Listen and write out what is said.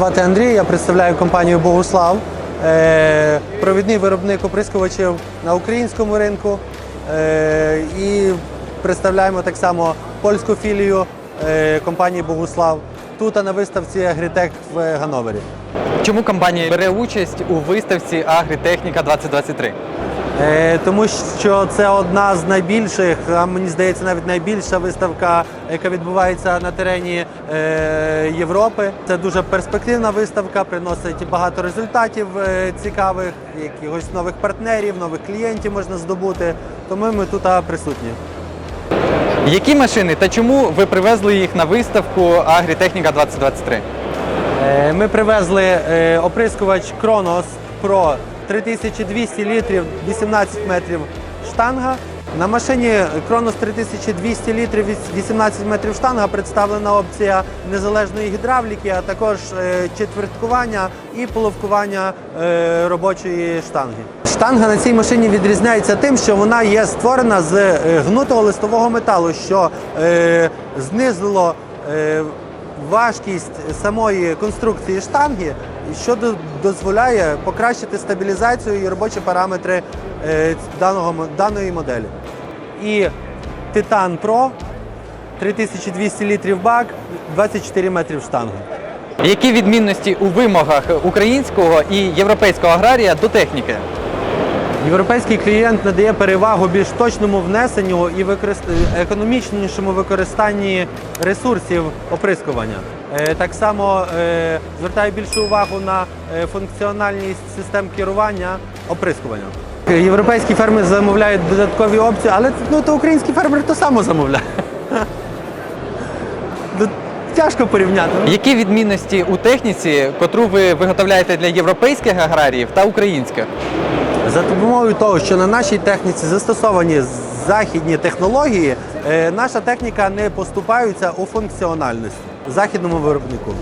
звати Андрій, я представляю компанію Богуслав, е, провідний виробник оприскувачів на українському ринку. Е, І представляємо так само польську філію е, компанії Богуслав тут на виставці Агрітек в Гановері. Чому компанія бере участь у виставці Агрітехніка 2023? Е, Тому що це одна з найбільших, а мені здається, навіть найбільша виставка, яка відбувається на терені е, Європи. Це дуже перспективна виставка, приносить багато результатів е, цікавих, якихось нових партнерів, нових клієнтів можна здобути. Тому ми тут присутні. Які машини та чому ви привезли їх на виставку Агрітехніка 2023? Е, Ми привезли оприскувач Kronos Pro 3200 літрів, 18 метрів штанга. На машині Kronos 3200 літрів, 18 метрів штанга представлена опція незалежної гідравліки, а також е, четверткування і половкування е, робочої штанги. Штанга на цій машині відрізняється тим, що вона є створена з е, гнутого листового металу, що знизило важкість самої конструкції штанги, що дозволяє покращити стабілізацію і робочі параметри е, даного, даної моделі. І Titan Pro 3200 літрів бак, 24 метрів штанги. Які відмінності у вимогах українського і європейського аграрія до техніки? Європейський клієнт надає перевагу більш точному внесенню і економічнішому використанні ресурсів оприскування. Е, Так само е, звертає більшу увагу на е, функціональність систем керування оприскування. Європейські ферми замовляють додаткові опції, але ну, то український фермер то само замовляє. Ну, Тяжко порівняти. Які відмінності у техніці, котру ви виготовляєте для європейських аграріїв та українських? За допомогою того, що на нашій техніці застосовані західні технології, е, наша техніка не поступається у функціональності західному виробнику.